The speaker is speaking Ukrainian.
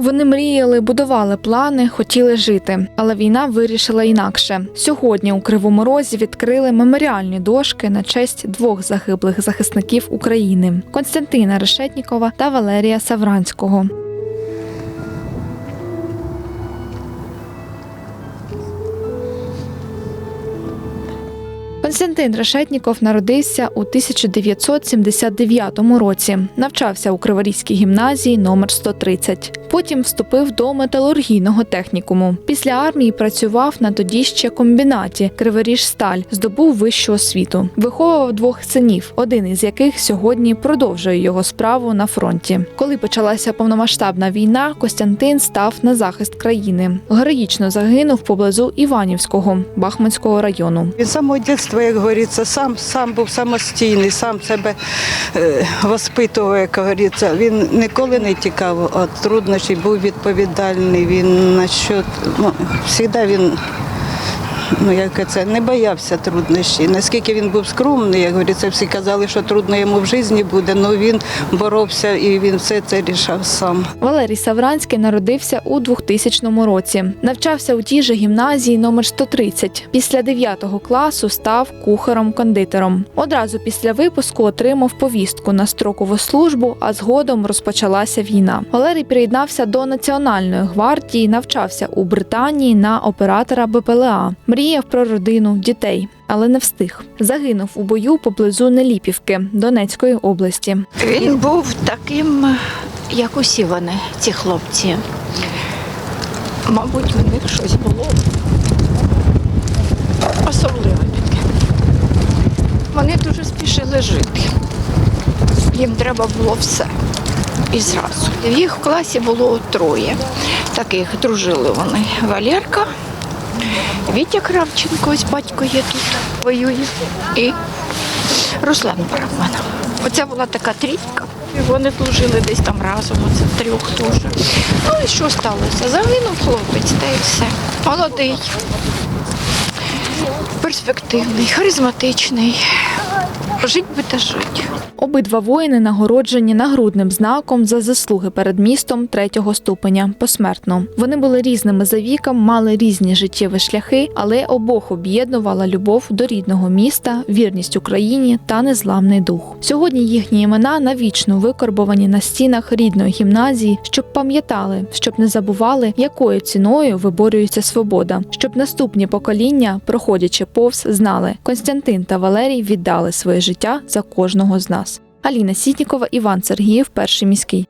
Вони мріяли, будували плани, хотіли жити, але війна вирішила інакше. Сьогодні у Кривому Розі відкрили меморіальні дошки на честь двох загиблих захисників України Константина Решетнікова та Валерія Савранського. Константин Решетніков народився у 1979 році. Навчався у Криворізькій гімназії номер 130. Потім вступив до металургійного технікуму. Після армії працював на тоді ще комбінаті Криворіжсталь, здобув вищу освіту. Виховував двох синів, один із яких сьогодні продовжує його справу на фронті. Коли почалася повномасштабна війна, Костянтин став на захист країни. Героїчно загинув поблизу Іванівського Бахманського району. Від самого дитинства, як говориться, сам, сам був самостійний, сам себе е, воспитував, як говориться. Він ніколи не тікав від труднощів, був відповідальний. Він на що, ну, завжди він ну, як це, не боявся труднощів. Наскільки він був скромний, як говориться, всі казали, що трудно йому в житті буде, але він боровся і він все це рішав сам. Валерій Савранський народився у 2000 році. Навчався у тій же гімназії номер 130. Після 9 класу став кухаром-кондитером. Одразу після випуску отримав повістку на строкову службу, а згодом розпочалася війна. Валерій приєднався до Національної гвардії, навчався у Британії на оператора БПЛА. Мріяв про родину, дітей. Але не встиг. Загинув у бою поблизу Неліпівки Донецької області. Він був таким, як усі вони, ці хлопці. Мабуть, в них щось було особливе таке. Вони дуже спішили жити. Їм треба було все. І зразу. В їх класі було троє. Таких дружили вони. Валерка, Вітя Кравченко, ось батько є тут, воює. І Руслан Барабанов. Оце була така трійка. Вони служили десь там разом, оце трьох теж. Ну і що сталося? Загинув хлопець, та й все. Молодий, перспективний, харизматичний. Жить та жить. Обидва воїни нагороджені нагрудним знаком за заслуги перед містом третього ступеня посмертно. Вони були різними за віком, мали різні життєві шляхи, але обох об'єднувала любов до рідного міста, вірність Україні та незламний дух. Сьогодні їхні імена навічно викорбовані на стінах рідної гімназії, щоб пам'ятали, щоб не забували, якою ціною виборюється свобода, щоб наступні покоління, проходячи повз, знали, Константин та Валерій віддали своє життя за кожного з нас. Аліна Сітнікова, Іван Сергіїв, перший міський.